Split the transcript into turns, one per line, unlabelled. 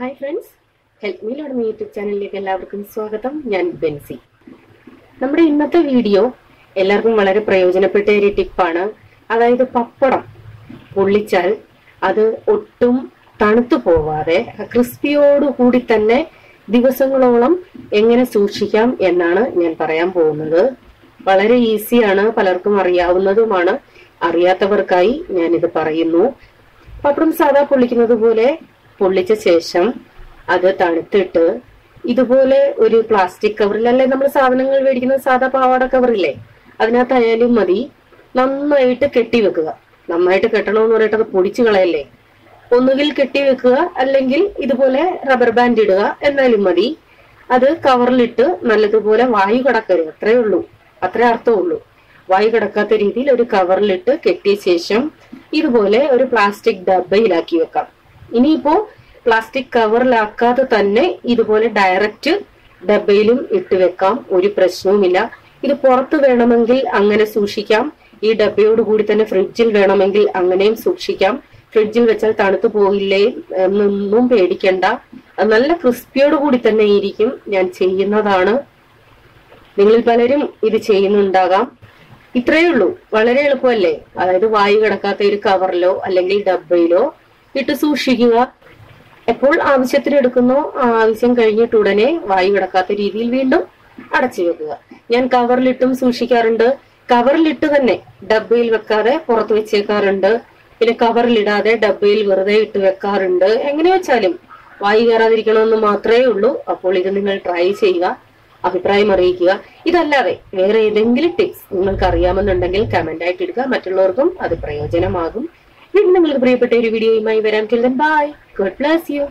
Hi friends help me load YouTube ചാനലിലേക്ക് എല്ലാവർക്കും സ്വാഗതം. ഞാൻ ബെൻസി. നമ്മുടെ ഇന്നത്തെ വീഡിയോ എല്ലാവർക്കും വളരെ പ്രയോജനപ്പെട്ട ഒരു ടിപ്പാണ്. അതായത് പപ്പടം പൊള്ളിച്ചാൽ അത് ഒട്ടും തണുത്തു പോവാതെ ക്രിസ്പിയോടുകൂടി തന്നെ ദിവസങ്ങളോളം എങ്ങനെ സൂക്ഷിക്കാം എന്നാണ് ഞാൻ പറയാൻ പോകുന്നത്. വളരെ ഈസിയാണ് പലർക്കും അറിയാവുന്നതുമാണ്. അറിയാത്തവർക്കായി ഞാനിത് പറയുന്നു. പപ്പടം സാധാ പൊള്ളിക്കുന്നത് പോലെ പൊള്ളിച്ച ശേഷം അത് തണുത്തിട്ട് ഇതുപോലെ ഒരു പ്ലാസ്റ്റിക് കവറിൽ അല്ലെ നമ്മൾ സാധനങ്ങൾ മേടിക്കുന്ന സാധാ പാവാട കവറില്ലേ അതിനകത്തായാലും മതി. നന്നായിട്ട് കെട്ടി വെക്കുക. നന്നായിട്ട് കെട്ടണമെന്ന് പറഞ്ഞിട്ട് അത് പൊടിച്ചു കളയല്ലേ? ഒന്നുകിൽ കെട്ടി വെക്കുക അല്ലെങ്കിൽ ഇതുപോലെ റബ്ബർ ബാൻഡ് ഇടുക എന്നാലും മതി. അത് കവറിലിട്ട് നല്ലതുപോലെ വായു കടക്കരുത്. അത്രേ ഉള്ളൂ. അത്രേ അർത്ഥമുള്ളൂ. വായു കിടക്കാത്ത രീതിയിൽ ഒരു കവറിലിട്ട് കെട്ടിയ ശേഷം ഇതുപോലെ ഒരു പ്ലാസ്റ്റിക് ഡബയിലാക്കി വെക്കാം. ഇനിയിപ്പോ പ്ലാസ്റ്റിക് കവറിലാക്കാതെ തന്നെ ഇതുപോലെ ഡയറക്റ്റ് ഡബയിലും ഇട്ട് വെക്കാം ഒരു പ്രശ്നവുമില്ല. ഇത് പുറത്ത് വേണമെങ്കിൽ അങ്ങനെ സൂക്ഷിക്കാം. ഈ ഡബയോട് കൂടി തന്നെ ഫ്രിഡ്ജിൽ വേണമെങ്കിൽ അങ്ങനെയും സൂക്ഷിക്കാം. ഫ്രിഡ്ജിൽ വെച്ചാൽ തണുത്തു പോകില്ലേ എന്നൊന്നും പേടിക്കണ്ട. നല്ല ക്രിസ്പിയോട് കൂടി തന്നെ ഇരിക്കും. ഞാൻ ചെയ്യുന്നതാണ്. നിങ്ങളിൽ പലരും ഇത് ചെയ്യുന്നുണ്ടാകാം. ഇത്രയേ ഉള്ളൂ. വളരെ എളുപ്പമല്ലേ? അതായത് വായു കിടക്കാത്ത ഒരു കവറിലോ അല്ലെങ്കിൽ ഡബയിലോ ഇട്ട് സൂക്ഷിക്കുക. എപ്പോൾ ആവശ്യത്തിന് എടുക്കുന്നോ ആവശ്യം കഴിഞ്ഞിട്ട് ഉടനെ വായു കിടക്കാത്ത രീതിയിൽ വീണ്ടും അടച്ചു വെക്കുക. ഞാൻ കവറിലിട്ടും സൂക്ഷിക്കാറുണ്ട്. കവറിലിട്ട് തന്നെ ഡബ്ബയിൽ വെക്കാതെ പുറത്ത് വെച്ചേക്കാറുണ്ട്. പിന്നെ കവറിലിടാതെ ഡബ്ബയിൽ വെറുതെ ഇട്ട് വെക്കാറുണ്ട്. എങ്ങനെ വെച്ചാലും വായു കയറാതിരിക്കണമെന്ന് മാത്രമേ ഉള്ളൂ. അപ്പോൾ ഇത് നിങ്ങൾ ട്രൈ ചെയ്യുക. അഭിപ്രായം അറിയിക്കുക. ഇതല്ലാതെ വേറെ ഏതെങ്കിലും ടിപ്സ് നിങ്ങൾക്ക് അറിയാമെന്നുണ്ടെങ്കിൽ കമന്റ് ആയിട്ട് ഇടുക. മറ്റുള്ളവർക്കും അത് പ്രയോജനമാകും. വീണ്ടും നിങ്ങൾക്ക് പ്രിയപ്പെട്ട ഒരു വീഡിയോയുമായി വരാം. By God bless U